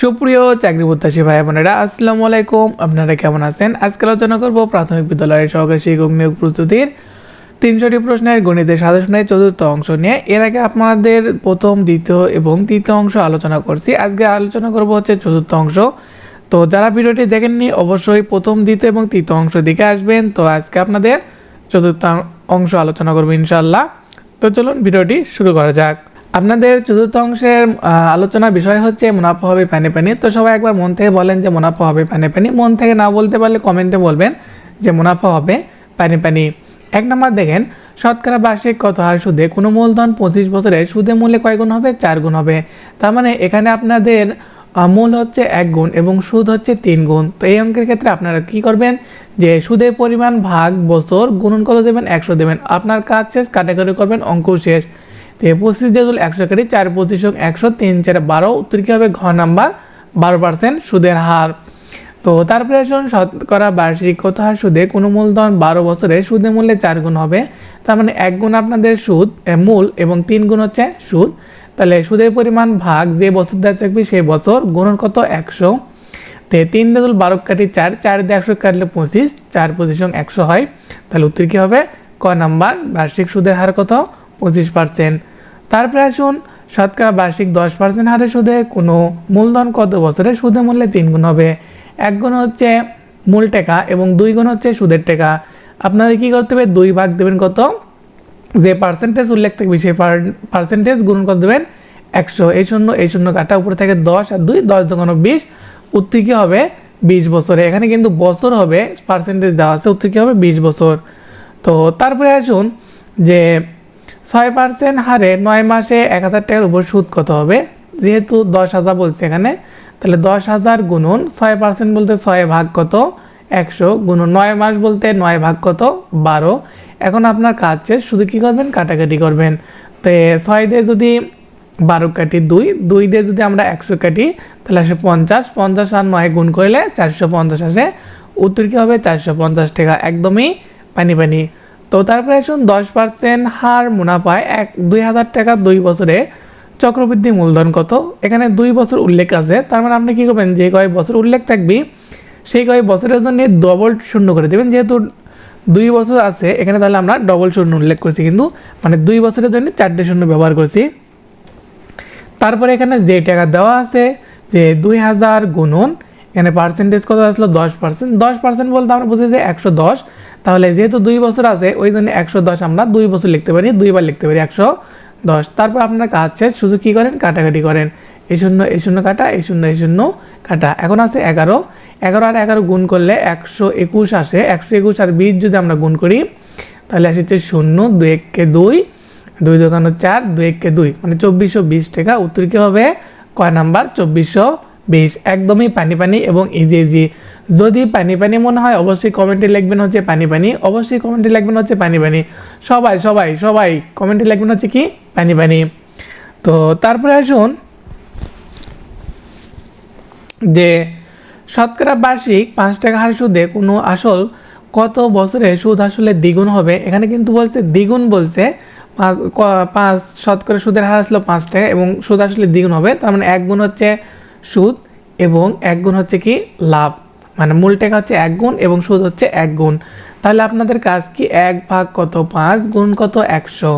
সুপ্রিয় চাকরি প্রত্যাশী ভাই বোনেরা, আসসালামু আলাইকুম। আপনারা কেমন আছেন? আজকে আলোচনা করব প্রাথমিক বিদ্যালয়ের সহকারী শিক্ষক নিয়োগ প্রস্তুতির তিনশোটি প্রশ্নের গণিতের সাজেশনের চতুর্থ অংশ নিয়ে। এর আগে আপনাদের প্রথম, দ্বিতীয় এবং তৃতীয় অংশ আলোচনা করছি। আজকে আলোচনা করব হচ্ছে চতুর্থ অংশ। তো যারা ভিডিওটি দেখেননি, অবশ্যই প্রথম, দ্বিতীয় এবং তৃতীয় অংশ দিকে আসবেন। তো আজকে আপনাদের চতুর্থ অংশ আলোচনা করব ইনশাল্লাহ তো চলুন ভিডিওটি শুরু করা যাক। আপনাদের চতুর্থ অংশের আলোচনা বিষয় হচ্ছে মুনাফা হবে পানি পানি তো সবাই একবার মন থেকে বলেন যে মুনাফা হবে পানি পানি মন থেকে না বলতে পারলে কমেন্টে বলবেন যে মুনাফা হবে পানি পানি এক নম্বর দেখেন, শতকরা বার্ষিক কত হার সুদে? কোনো মূলধন পঁচিশ বছরে সুদে মূল্যে কয় গুণ হবে? চার গুণ হবে। তার মানে এখানে আপনাদের মূল হচ্ছে এক গুণ এবং সুদ হচ্ছে তিন গুণ। তো এই অঙ্কের ক্ষেত্রে আপনারা কি করবেন? যে সুদের পরিমাণ ভাগ বছর, গুণন কত দেবেন? একশো দেবেন। আপনার কাজ শেষ কাটাকাটি করবেন, অঙ্ক শেষ। তো এই পঁচিশ যেগুলো একশো কাটি চার পঁচিশ হোক একশো, তিন চার বারো, উত্তর কী হবে? ঘ নাম্বার, বারো পার্সেন্ট সুদের হার। তো তারপরে আসুন, শতকরা বার্ষিক কত হার সুদে কোনো মূলধন বারো বছরে সুদের মূল্যে চার গুণ হবে। তার মানে এক গুণ আপনাদের সুদ মূল এবং তিন গুণ হচ্ছে সুদ। তাহলে সুদের পরিমাণ ভাগ যে বছর দেওয়া থাকবে সেই বছর গুণন কত? একশো। তে তিন দেখুন বারো কাটি চার চার দিয়ে একশো কাটলে পঁচিশ, চার পঁচিশ একশো হয়। তাহলে উত্তর কী হবে? ক নাম্বার, বার্ষিক সুদের হার কত? পঁচিশ পার্সেন্ট তারপরে আসুন, শতকরা বার্ষিক দশ পার্সেন্ট হারে সুদে কোনো মূলধন কত বছরে সুদে মূল্যে তিন গুণ হবে? এক গুণ হচ্ছে মূল টাকা এবং দুই গুণ হচ্ছে সুদের টাকা। আপনাদের কী করতে হবে? দুই ভাগ দেবেন কত? যে পার্সেন্টেজ উল্লেখ থাকবে সেই পার্সেন্টেজ গুণ করে দেবেন একশো। এই শূন্য এই শূন্য কাটা উপরে থাকে দশ আর দুই, দশ দোকানো বিশ। উত্তর কী হবে? বিশ বছরে। এখানে কিন্তু বছর হবে পার্সেন্টেজ দেওয়া আছে, উত্তর কী হবে? বিশ বছর। তো তারপরে আসুন যে ছয় পার্সেন্ট হারে নয় মাসে এক হাজার টাকার উপর সুদ কত হবে? যেহেতু দশ হাজার বলছে এখানে, তাহলে দশ হাজার গুণন ছয় পার্সেন্ট বলতে ছয় ভাগ কত? একশো। গুণন নয় মাস বলতে নয় ভাগ কত? বারো। এখন আপনার কাজ শেষ, শুধু কী করবেন? কাটাকাটি করবেন। তো ছয় দিয়ে যদি বারো কাটি দুই দুই দিয়ে যদি আমরা একশো কাটি, তাহলে আসে পঞ্চাশ। পঞ্চাশ আর নয় গুণ করলে চারশো পঞ্চাশ আসে। উত্তর কী হবে? চারশো পঞ্চাশ টাকা। একদমই পানি পানি। তো তারপরে আসুন, দশ পার্সেন্ট হার মুনাফায় এক, দুই হাজার টাকা দুই বছরে চক্রবৃদ্ধি মূলধন কত? এখানে দুই বছর উল্লেখ আছে, তার মানে আপনি কী করবেন, যে কয় বছর উল্লেখ থাকবে, সেই কয় বছরের জন্য ডবল শূন্য করে দেবেন। যেহেতু দুই বছর আছে, এখানে তাহলে আমরা ডবল শূন্য উল্লেখ করছি, কিন্তু মানে দুই বছরের জন্য চারটে শূন্য ব্যবহার করছি। তারপরে এখানে যে টাকা দেওয়া আছে, যে দুই হাজার গুণন, এখানে পার্সেন্টেজ কত আসলো? দশ পার্সেন্ট দশ পার্সেন্ট বলতে আমরা বুঝি যে একশো দশ। তাহলে যেহেতু দুই বছর আছে, ওই জন্য একশো দশ আমরা দুই বছর লিখতে পারি, দুইবার লিখতে পারি একশো দশ। তারপর আপনার কাজ শেষ, শুধু কী করেন? কাটাকাটি করেন। এই শূন্য এই শূন্য কাটা, এই শূন্য এই শূন্য কাটা। এখন আছে এগারো। এগারো আর এগারো গুণ করলে একশো একুশ আসে। একশো একুশ আর বিশ যদি আমরা গুণ করি, তাহলে আসে শূন্য, দুই এককে দুই দুই দোকানো চার, দুই এককে দুই। মানে চব্বিশশো বিশ টাকা। উত্তর কী হবে? কয় নাম্বার? চব্বিশশো বিশ একদমই পানি পানি এবং ইজি ইজি যদি পানি পানি মনে হয়, অবশ্যই কমেন্টে লিখবেন হচ্ছে পানি পানি। অবশ্যই কমেন্টে লিখবেন হচ্ছে পানি পানি। সবাই সবাই সবাই কমেন্টে লিখবেন হচ্ছে কি? পানি পানি। তো তারপরে আসুন যে শতকরা বার্ষিক পাঁচ টাকা হার সুদে কোনো আসল কত বছরে সুদ আসলে দ্বিগুণ হবে? এখানে কিন্তু বলছে দ্বিগুণ বলছে। পাঁচ পাঁচ শতকরা সুদের হার আসলো পাঁচ টাকা এবং সুদ আসলে দ্বিগুণ হবে। তার মানে এক গুণ হচ্ছে সুদ এবং এক গুণ হচ্ছে কি লাভ। মানে মূল টাকা হচ্ছে এক গুণ এবং সুদ হচ্ছে এক গুণ। তাহলে আপনাদের কাজ কি? এক ভাগ কত? পাঁচ গুণ কত? একশো।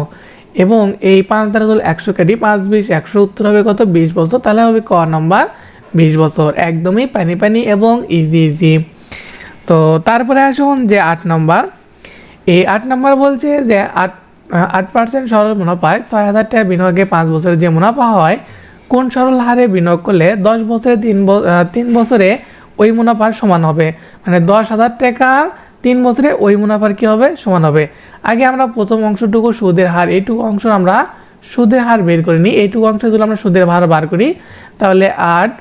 এবং এই পাঁচ দ্বারা হলো একশো কাটি পাঁচ বিশ, একশো উত্তর হবে কত? বিশ বছর। তাহলে হবে ক নম্বর? বিশ বছর। একদমই পানি পানি এবং ইজি ইজি তো তারপরে আসুন যে আট নম্বর। এই আট নম্বর বলছে যে আট আট পার্সেন্ট সরল মুনাফায় ছয় হাজার টাকা বিনিয়োগে পাঁচ বছরের যে মুনাফা হয় কোন সরল হারে বিনিয়োগ করলে দশ বছরে তিন তিন বছরে ওই মুনাফার সমান হবে? মানে দশ হাজার টাকার তিন বছরে ওই মুনাফার কী হবে? সমান হবে। আগে আমরা প্রথম অংশটুকু সুদের হার, এইটুকু অংশ আমরা সুদের হার বের করে নিই এইটুকু অংশ যদি আমরা সুদের হার বার করি, তাহলে আট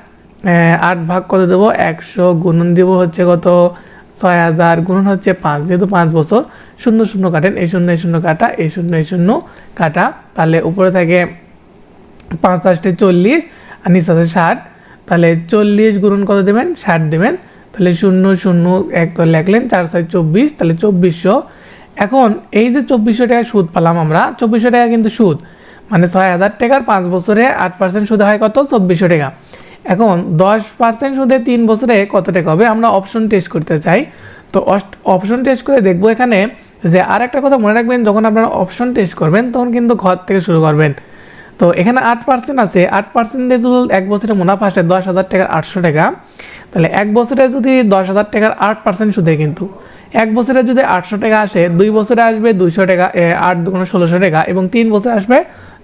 আট ভাগ কত দেবো? একশো গুণন দেবো হচ্ছে কত? ছয় হাজার গুণন হচ্ছে পাঁচ, যেহেতু পাঁচ বছর, শূন্য শূন্য কাটেন, এই শূন্য এই শূন্য কাটা, এই শূন্য এই শূন্য কাটা। তাহলে উপরে থাকে পাঁচ আষ্টে চল্লিশ আর নিচে আছে ষাট। তাহলে চল্লিশ গুণন কত দেবেন? ষাট দেবেন। তাহলে শূন্য শূন্য, এক লেখলেন চার ছয় চব্বিশ, তাহলে চব্বিশশো। এখন এই যে চব্বিশশো টাকা সুদ পেলাম আমরা, চব্বিশশো টাকা কিন্তু সুদ। মানে ছয় হাজার টাকার পাঁচ বছরে আট পার্সেন্ট সুদ হয় কত? চব্বিশশো টাকা। এখন দশ পার্সেন্ট সুদে তিন বছরে কত টাকা হবে? আমরা অপশন টেস্ট করতে চাই। তো অপশন টেস্ট করে দেখব এখানে যে আর একটা কথা মনে রাখবেন, যখন আপনারা অপশন টেস্ট করবেন, তখন কিন্তু ঘর থেকে শুরু করবেন। তো এখানে আট পার্সেন্ট আছে। আট পার্সেন্ট দিয়ে যদি এক বছরে মুনাফা আসে দশ হাজার টাকার আটশো টাকা, তাহলে এক বছরে যদি দশ হাজার টাকার আট পার্সেন্ট সুদে কিন্তু। এক বছরে যদি আটশো টাকা আসে, দুই বছরে আসবে দুইশো টাকা আট দুগুণ ষোলোশো টাকা এবং তিন বছরে আসবে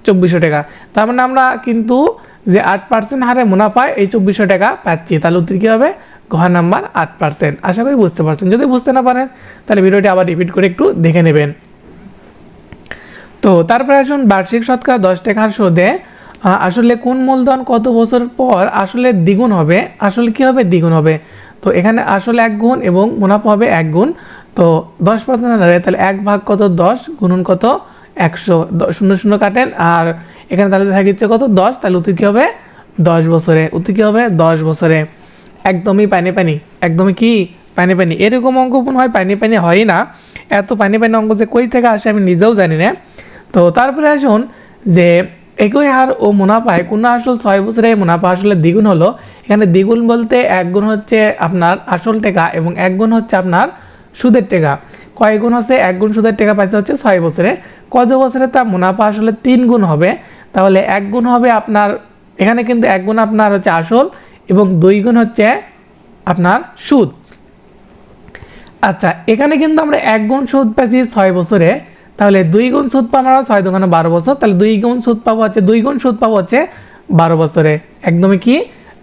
চব্বিশশো টাকা। তার মানে আমরা কিন্তু যে আট পার্সেন্ট হারে মুনাফায় এই চব্বিশশো টাকা পাচ্ছি। তাহলে উত্তর কী হবে? ঘর নাম্বার আট পার্সেন্ট আশা করি বুঝতে পারছেন। যদি বুঝতে না পারেন, তাহলে ভিডিওটি আবার রিপিট করে একটু দেখে নেবেন। তো তারপরে আসুন, বার্ষিক শতকরা দশ টাকার সুদে আসলে কোন মূলধন কত বছর পর আসলে দ্বিগুণ হবে? আসলে কি হবে? দ্বিগুণ হবে। তো এখানে আসলে এক গুণ এবং মুনাফা হবে এক গুণ। তো দশ পার্সেন্ট হারে তাহলে এক ভাগ কত? দশ গুণন কত? একশো। শূন্য শূন্য কাটেন। আর এখানে তাহলে থাকিচ্ছে কত? দশ। তাহলে উত্তর কী হবে? দশ বছরে। উত্তর কী হবে? দশ বছরে। একদমই পানি পানি। একদমই কি? পানি পানি। এরকম অঙ্ক হয়? পানি পানি হয় না। এত পানি পানি অঙ্ক যে কই থেকে আসে আমি নিজেও জানি না। তো তারপরে আসুন যে একই হার ও মুনাফায় কোনো আসল ছয় বছরে মুনাফা আসলে দ্বিগুণ হলো। এখানে দ্বিগুণ বলতে এক গুণ হচ্ছে আপনার আসল টাকা এবং এক গুণ হচ্ছে আপনার সুদের টাকা। কয় গুণ হচ্ছে এক গুণ সুদের টাকা পাইছে হচ্ছে ছয় বছরে। কত বছরে তা মুনাফা আসলে তিন গুণ হবে? তাহলে এক গুণ হবে আপনার, এখানে কিন্তু এক গুণ আপনার হচ্ছে আসল এবং দুই গুণ হচ্ছে আপনার সুদ। আচ্ছা এখানে কিন্তু আমরা এক গুণ সুদ পাচ্ছি ছয় বছরে। তাহলে দুই গুণ সুদ পাবো আমরা ছয় দোকানে বারো বছর। তাহলে দুই গুণ সুদ পাবো হচ্ছে, দুই গুণ সুদ পাবো হচ্ছে বারো বছরে। একদমই কি?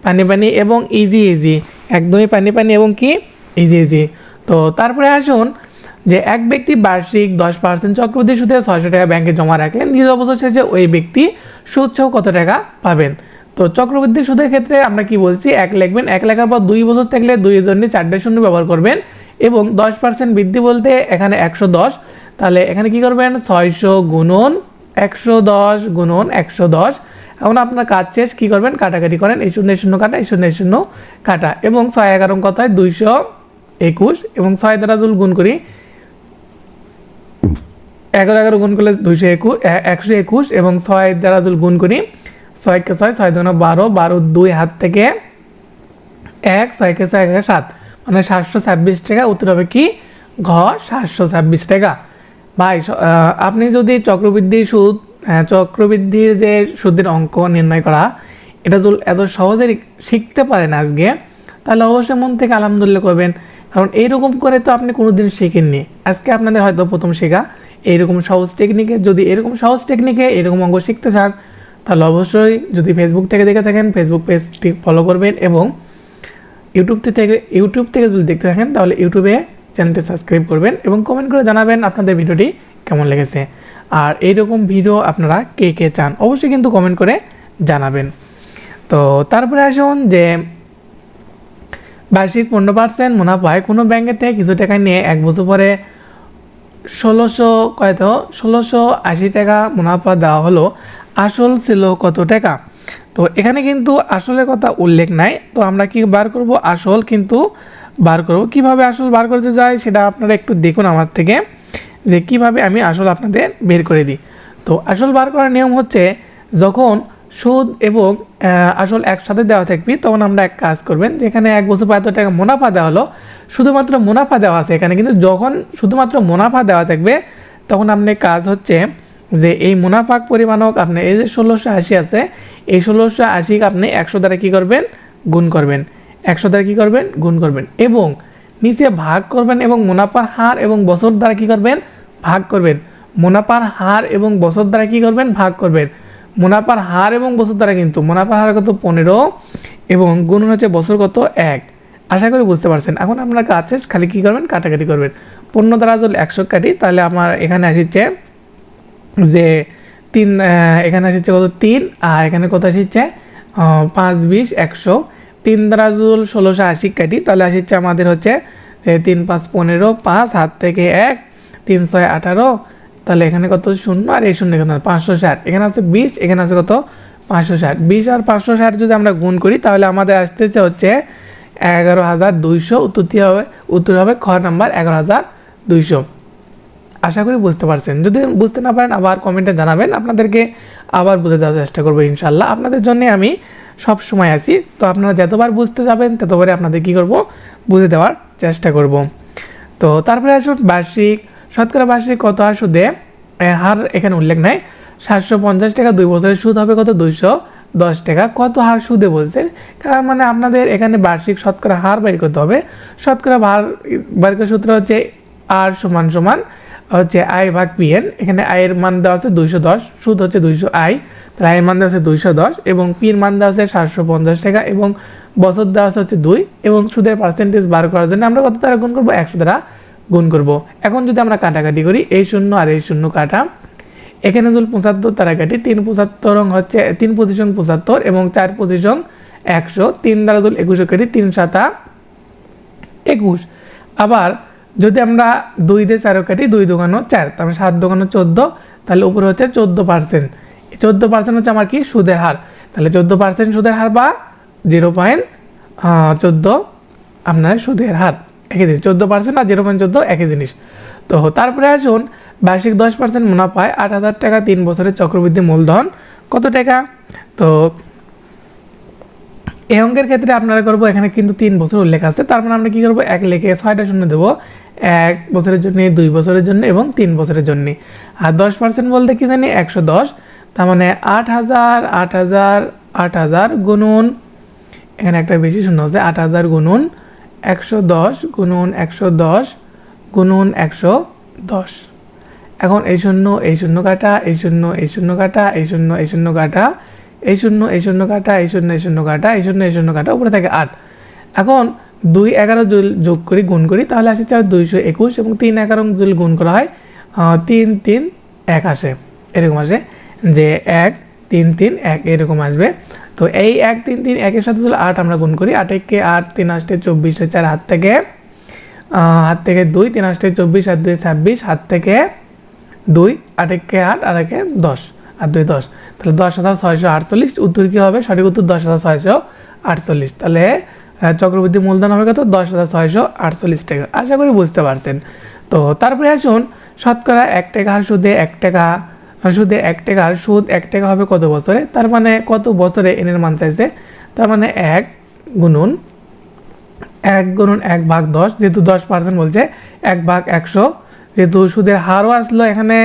পানি পানি এবং ইজি ইজি একদমই পানি পানি এবং কি? ইজি ইজি তো তারপরে আসুন যে এক ব্যক্তি বার্ষিক দশ পার্সেন্ট চক্রবৃদ্ধি সুদে ছয়শো টাকা ব্যাংকে জমা রাখলেন দ্বিতীয় বছর শেষে ওই ব্যক্তি সুদ সহ কত টাকা পাবেন? তো চক্রবৃদ্ধি সুদের ক্ষেত্রে আমরা কি বলছি? এক লিখবেন, এক লেখার পর দুই বছর থাকলে দুই জন্য চারটে শূন্য ব্যবহার করবেন এবং দশ পার্সেন্ট বৃদ্ধি বলতে এখানে একশো দশ। তাহলে এখানে কি করবেন? ছয়শো গুণন একশো দশ গুণন একশো দশ। এখন আপনার কাজ শেষ, কী করবেন? কাটাকাটি করেন। এই শূন্য শূন্য কাটা, এই শূন্য শূন্য কাটা। এবং ছয় এগারো কত হয় দুইশো একুশ এবং ছয় দ্বারা যদি গুণ করি। এগারো এগারো গুণ করলে দুইশো একুশ একশো একুশ এবং ছয় দ্বারা যদি গুণ করি। ছয়কে ছয় ছয় দুগুণ বারো বারো দুই হাত থেকে এক, ছয়কে ছয়, একে, সাত। মানে সাতশো ছাব্বিশ টাকা। উত্তর হবে কি? ঘ, সাতশো ছাব্বিশ টাকা। ভাই আপনি যদি চক্রবৃদ্ধি সুদ চক্রবৃদ্ধির যে সুদের অঙ্ক নির্ণয় করা, এটা যদি এত সহজে শিখতে পারেন আজকে, তাহলে অবশ্যই মন থেকে আলহামদুলিল্লাহ করবেন। কারণ এইরকম করে তো আপনি কোনোদিন শেখেননি। আজকে আপনাদের হয়তো প্রথম শেখা, এইরকম সহজ টেকনিকে যদি এরকম সহজ টেকনিকে এরকম অঙ্ক শিখতে চান, তাহলে অবশ্যই যদি ফেসবুক থেকে দেখে থাকেন ফেসবুক পেজটি ফলো করবেন এবং ইউটিউব থেকে ইউটিউব থেকে যদি দেখতে থাকেন, তাহলে ইউটিউবে চ্যানেলটি সাবস্ক্রাইব করবেন এবং কমেন্ট করে জানাবেন আপনাদের ভিডিওটি কেমন লেগেছে। আর এইরকম ভিডিও আপনারা কে কে চান অবশ্যই কিন্তু কমেন্ট করে জানাবেন। তো তারপরে আসুন যে বার্ষিক পনেরো পার্সেন্ট মুনাফায় কোনো ব্যাংকের থেকে কিছু টাকা নিয়ে এক বছর পরে ষোলোশো কত ষোলোশো আশি টাকা মুনাফা দেওয়া হলো। আসল ছিল কত টাকা? তো এখানে কিন্তু আসলের কথা উল্লেখ নাই। তো আমরা কি বার করব? আসল কিন্তু বার করব। কীভাবে আসল বার করতে যায় সেটা আপনারা একটু দেখুন আমার থেকে, যে কীভাবে আমি আসল আপনাদের বের করে দিই। তো আসল বার করার নিয়ম হচ্ছে, যখন সুদ এবং আসল একসাথে দেওয়া থাকবে, তখন আমরা এক কাজ করবেন, যেখানে এক বছর এত টাকা মুনাফা দেওয়া হলো, শুধুমাত্র মুনাফা দেওয়া আছে এখানে, কিন্তু যখন শুধুমাত্র মুনাফা দেওয়া থাকবে, তখন আপনার কাজ হচ্ছে, যে এই মুনাফা পরিমাণক আপনি এই যে ষোলোশো আশি আছে, এই ষোলোশো আশি আপনি একশো দ্বারা কী করবেন? গুণ করবেন। একশো দ্বারা কী করবেন? গুণ করবেন। এবং নিচে ভাগ করবেন এবং মুনাফার হার এবং বছর দ্বারা কী করবেন? ভাগ করবেন। মুনাফার হার এবং বছর দ্বারা কী করবেন? ভাগ করবেন। মুনাফার হার এবং বছর দ্বারা কিন্তু, মুনাফার হার কত? পনেরো। এবং গুণ হচ্ছে বছর কত? এক। আশা করি বুঝতে পারছেন। এখন আপনার কাছে খালি কী করবেন? কাটাকাটি করবেন। পনেরো দ্বারা যদি একশো কাটি, তাহলে আমার এখানে আসছে যে তিন এখানে আসছে কত? তিন। আর এখানে কত আসছে? পাঁচ, বিশ, একশো। তিন দ্বারা যদি ষোলোশো আশি কাটি তাহলে আসছে আমাদের হচ্ছে তিন পাঁচ পনেরো, পাঁচ হাত থেকে এক, তিন ছয় আঠারো। তাহলে এখানে কত? শূন্য আর এই শূন্য এখানে পাঁচশো ষাট। এখানে আছে বিশ, এখানে আছে কত? পাঁচশো ষাট। বিশ আর পাঁচশো ষাট যদি আমরা গুণ করি, তাহলে আমাদের আসতেছে হচ্ছে এগারো হাজার দুইশো। উত্তরটি হবে, উত্তর হবে খ নাম্বার এগারো হাজার দুইশো। আশা করি বুঝতে পারছেন। যদি বুঝতে না পারেন, আবার কমেন্টে জানাবেন। আপনাদেরকে আবার বুঝে দেওয়ার চেষ্টা করব ইনশাল্লাহ। আপনাদের জন্য আমি সব সময় আসি তো আপনারা যতবার বুঝতে যাবেন ততবারে আপনাদের কী করব? বুঝে দেওয়ার চেষ্টা করব। তো তারপরে আসুন, বার্ষিক, শতকরা বার্ষিক কত হার সুদে হার এখানে উল্লেখ নাই। সাতশো পঞ্চাশ টাকা দুই বছরের সুদ হবে কত? দুইশো দশ টাকা। কত হার সুদে বলছে কারণ মানে আপনাদের এখানে বার্ষিক শতকরা হার বের করতে হবে। শতকরা হার বের করার সূত্র হচ্ছে আর সমান সমান হচ্ছে আই ভাগ পিএন এখানে আয়ের মান দেওয়া আছে দুইশো দশ, সুদ হচ্ছে দুইশো আই, তাহলে আয়ের মান দেওয়া আছে দুইশো দশ, এবং পির মান দেওয়া আছে সাতশো পঞ্চাশ টাকা, এবং বছর দেওয়া আছে হচ্ছে দুই, এবং সুদের পার্সেন্টেজ বার করার জন্য আমরা কত দ্বারা গুণ করব? একশো দ্বারা গুণ করব। এখন যদি আমরা কাটাকাটি করি, এই শূন্য আর এই শূন্য কাটা, এখানে যদি পঁচাত্তর তারা কাটি তিন পঁচাত্তর হচ্ছে, তিন পজিশন পঁচাত্তর, এবং চার পজিশন একশো, তিন দ্বারা যদি একুশে কাটি তিন সাতা একুশ। আবার যদি আমরা দুই দিয়ে চারও কাটি, দুই দোকানো চার তারপরে সাত দোকানো চোদ্দ, তাহলে উপরে হচ্ছে চোদ্দ পার্সেন্ট। চোদ্দ পার্সেন্ট হচ্ছে আমার কি? সুদের হার। তাহলে চোদ্দ পার্সেন্ট সুদের হার বা জিরো পয়েন্ট চোদ্দ আপনার সুদের হার। একই জিনিস, চোদ্দ পার্সেন্ট আর জিরো পয়েন্ট চোদ্দ একই জিনিস। তো তারপরে আসুন, বার্ষিক দশ পার্সেন্ট মুনাফায় আট হাজার টাকা তিন বছরের চক্রবৃদ্ধি মূলধন, কত টাকা? তো এই অঙ্কের ক্ষেত্রে আপনারা করব, এখানে কিন্তু তিন বছর উল্লেখ আছে, তার মানে আমরা কী করব? এক লেখে ছয়টা শূন্য দেবো। এক বছরের জন্য, দুই বছরের জন্য এবং তিন বছরের জন্য। আর দশ পার্সেন্ট বলতে কি জানি? একশো দশ। তার মানে আট হাজার আট হাজার আট হাজার গুনুন এখানে একটা বেশি শূন্য আছে, আট হাজার গুনুন একশো দশ গুনুন একশো দশ গুনুন একশো দশ। এখন এই শূন্য এই শূন্য কাটা, এই শূন্য এই শূন্য কাটা, এই শূন্য এই শূন্য কাটা, এই শূন্য এই শূন্য কাটা, এই শূন্য এই শূন্য কাটা, এই শূন্য এই শূন্য কাটা, উপরে থাকে আট। এখন দুই এগারো জুল যোগ করি, গুণ করি, তাহলে আসে চার দুইশো একুশ এবং তিন এগারো জুল গুণ করা হয় তিন তিন, এক আসে। এরকম আসে যে এক, তিন তিন, এক, এরকম আসবে। তো এই এক, তিন তিন, একের সাথে যদি আট আমরা গুণ করি। আট একে আট, তিন আষ্টে চব্বিশে চার হাত থেকে হাত থেকে দুই, তিন আষ্টে চব্বিশ আর দুই, ছাব্বিশ হাত থেকে দুই, আট একে আট, আর একে দশ আর দুই, দশ। তাহলে দশ হাজার ছয়শো আটচল্লিশ, উত্তর কী হবে? সঠিক উত্তর দশ হাজার ছয়শো আটচল্লিশ। তাহলে চক্রবৃদ্ধি মূলধন হবে কত? দশ হাজার ছয়শো আটচল্লিশ টাকা। আশা করি বুঝতে পারছেন। তো তারপরে আসুন, শতকরা এক টাকা সুদে এক টাকা, সুদে এক টাকা আর সুদ এক টাকা হবে কত বছরে? তার মানে কত বছরে এনের মান চাইছে? তার মানে এক গুণুন এক গুণুন এক ভাগ দশ, যেহেতু দশ পার্সেন্ট বলছে, এক ভাগ একশো। যেহেতু সুদের হারও আসলো এখানে,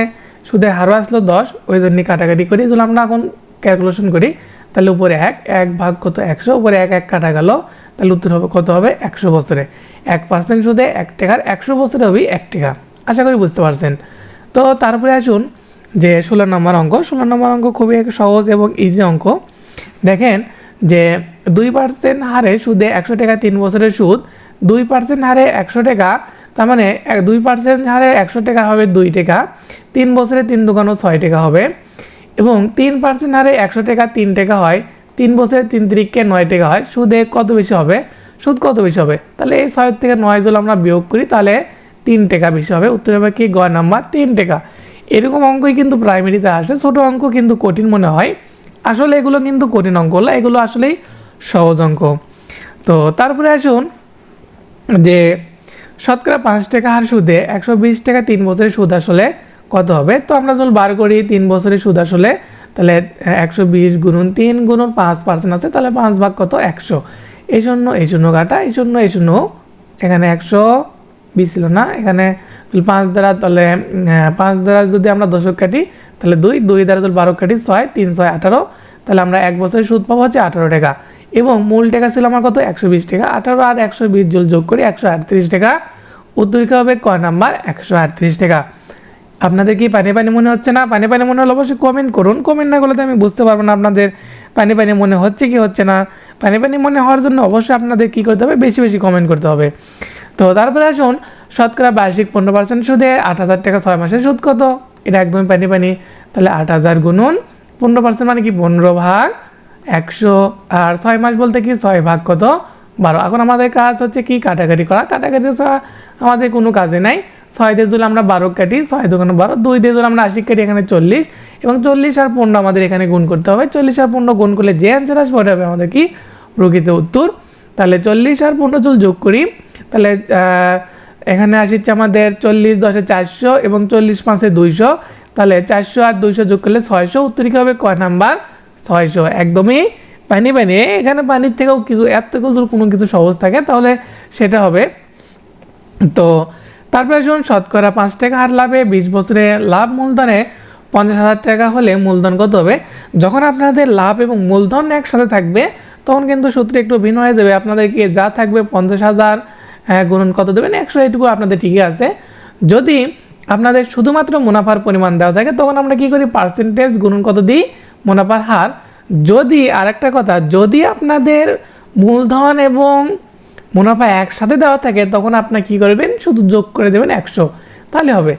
সুদের হারও আসলো দশ, ওই জন্য কাটাকাটি করি। যদি আমরা এখন ক্যালকুলেশন করি। তাহলে উপরে এক এক ভাগ কত? একশো, উপরে এক এক কাটা গেল তাহলে উত্তর হবে কত হবে? একশো বছরে। এক পার্সেন্ট সুদে এক টাকার একশো বছরে হবে এক টাকা। আশা করি বুঝতে পারছেন। তো তারপরে আসুন যে ষোলো নম্বর অঙ্ক। ষোলো নম্বর অঙ্ক খুবই এক সহজ এবং ইজি অঙ্ক। দেখেন যে দুই পার্সেন্ট হারে সুদে একশো টাকা তিন বছরের সুদ, দুই পার্সেন্ট হারে একশো টাকা, তার মানে দুই পার্সেন্ট হারে একশো টাকা হবে দুই টাকা, তিন বছরে তিন দোকানও ছয় টাকা হবে এবং তিন পার্সেন্ট হারে একশো টাকা তিন টাকা হয় তিন বছরে তিন তিরিখকে নয় টাকা হয়। সুদে কত বেশি হবে? সুদ কত বেশি হবে? তাহলে এই ছয় থেকে নয় যদি আমরা বিয়োগ করি, তাহলে তিন টাকা বেশি হবে। উত্তর হবে কি? গ নাম্বার তিন টাকা। এরকম অঙ্কই কিন্তু প্রাইমারিতে আসে। ছোটো অঙ্ক কিন্তু কঠিন মনে হয়। আসলে এগুলো কিন্তু কঠিন অঙ্ক হলো এগুলো আসলেই সহজ অঙ্ক। তো তারপরে আসুন যে শতকরা পাঁচ টাকা হার সুদে একশো বিশ টাকা তিন বছরের সুদ আসলে কত হবে? তো আমরা যখন বার করি, তিন বছরের সুদ আসলে তাহলে একশো বিশ গুণুন তিন গুণুন পাঁচ পার্সেন্ট আছে, তাহলে পাঁচ ভাগ কত? একশো। এই শূন্য এই শূন্য কাটা, এই শূন্য এই শূন্য এখানে একশো বিশ ছিল না? এখানে পাঁচ দ্বারা, তাহলে পাঁচ দ্বারা যদি আমরা দশক কাটি, তাহলে দুই দুই দ্বারা যদি বারো কাটি ছয়, তিন ছয় আঠারো, তাহলে আমরা এক বছরের সুদ পাবো হচ্ছে আঠারো টাকা। এবং মূল টাকা ছিল আমার কত? একশো বিশ টাকা। আঠারো আর একশো বিশ যোগ করি, একশো আটত্রিশ টাকা। উত্তরিকা হবে ক নাম্বার? একশো আটত্রিশ টাকা। আপনাদের কি পানি পানি মনে হচ্ছে না? পানি পানি মনে হলে অবশ্যই কমেন্ট করুন। কমেন্ট না করলে তো আমি বুঝতে পারব না আপনাদের পানি পানি মনে হচ্ছে কি হচ্ছে না। পানি পানি মনে হওয়ার জন্য অবশ্যই আপনাদের কী করতে হবে? বেশি বেশি কমেন্ট করতে হবে। তো তারপরে আসুন, শতকরা বার্ষিক পনেরো পার্সেন্ট সুদে আট হাজার টাকা ছয় মাসের সুদ কত? এটা একদমই পানি পানি। তাহলে আট হাজার গুণন, পনেরো পার্সেন্ট মানে কি? পনেরো ভাগ একশো আর ছয় মাস বলতে কি? ছয় ভাগ কত? বারো। এখন আমাদের কাজ হচ্ছে কি? কাটাকাটি করা। কাটাকাটি ছাড়া আমাদের কোনো কাজে নাই। ছয় দিয়ে যদি আমরা বারো কাটি, ছয় দোকানে বারো, দুই দিয়ে যদি আমরা আশি কাটি, এখানে চল্লিশ। এবং চল্লিশ আর পনেরো আমাদের এখানে গুণ করতে হবে। চল্লিশ আর পনেরো গুণ করলে যে অ্যান্সার আসবে ওটা হবে আমাদের কি? প্রকৃত উত্তর। তাহলে চল্লিশ আর পনেরো চল যোগ করি। তাহলে এখানে আসছে আমাদের চল্লিশ দশে চারশো এবং চল্লিশ পাঁচে দুইশো। তাহলে চারশো আর দুইশো যোগ করলে ছয়শো উত্তরিকা হবে কয় নাম্বার? ছয়শো। একদমই পানি পানি। এখানে পানির থেকেও কিছু, এর থেকেও কোনো কিছু সহজ থাকে, তাহলে সেটা হবে। তো তারপরে আসুন শতকরা পাঁচ টাকা হার লাভে বিশ বছরে লাভ মূলধনে পঞ্চাশ হাজার টাকা হলে মূলধন কত হবে। যখন আপনাদের লাভ এবং মূলধন একসাথে থাকবে তখন কিন্তু সূত্র একটু ভিন্ন হয়ে যাবে। আপনাদেরকে যা থাকবে পঞ্চাশ হাজার হ্যাঁ, গুণন কত দেবেন একশো এটুকু আপনাদের ঠিকই আছে। যদি আপনাদের শুধুমাত্র মুনাফার পরিমাণ দেওয়া থাকে তখন আমরা কি করি? পার্সেন্টেজ গুণন কত দিই? মুনাফার হার। যদি আরেকটা কথা যদি আপনাদের মূলধন এবং মুনাফা একসাথে দেওয়া থাকে, তখন আপনার কি করবেন? শুধু যোগ করে দেবেন একশো। তাহলে হবে,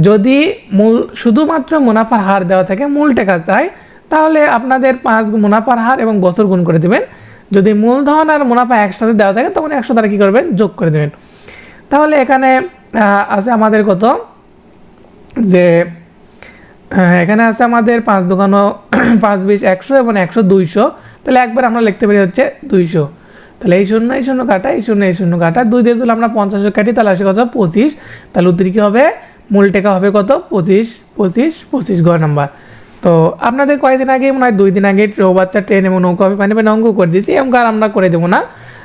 যদি মূল, শুধুমাত্র মুনাফার হার দেওয়া থাকে, মূল টাকা চায় তাহলে আপনাদের পাঁচ মুনাফার হার এবং বছর গুণ করে দেবেন। যদি মূলধন আর মুনাফা একসাথে দেওয়া থাকে, তখন একশো তারা কী করবেন? যোগ করে দেবেন। তাহলে এখানে আছে আমাদের কত? যে এখানে আছে আমাদের পাঁচ দোকানো পাঁচ বিশ একশো এবং একশো দুইশো। তাহলে একবার আমরা লিখতে পারি হচ্ছে দুইশো। তাহলে এই শূন্য এই শূন্য কাটা, এই শূন্য এই শূন্য কাটা। দুই দিয়ে যদি আমরা পঞ্চাশে কাটি, তাহলে আসে কত? পঁচিশ। তাহলে উত্তর কী হবে? মূল টেকা হবে কত? পঁচিশ পঁচিশ পঁচিশ ঘর নাম্বার। তো আপনাদের কয়েকদিন আগে, মনে হয় দুই দিন আগে বাচ্চা ট্রেন এবং নৌকা হবে পানি পানি অঙ্ক করে দিয়েছি এবং আর আমরা করে দেবো না।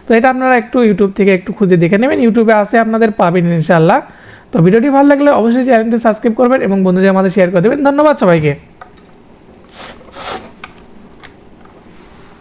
তো এটা আপনারা একটু ইউটিউব থেকে একটু খুঁজে দেখে নেবেন। ইউটিউবে আসে আপনাদের পাবেন ইনশাল্লাহ তো ভিডিওটি ভালো লাগলে অবশ্যই চ্যানেলটি সাবস্ক্রাইব করবেন এবং বন্ধুদের আমাদের শেয়ার করে দেবেন। ধন্যবাদ সবাইকে।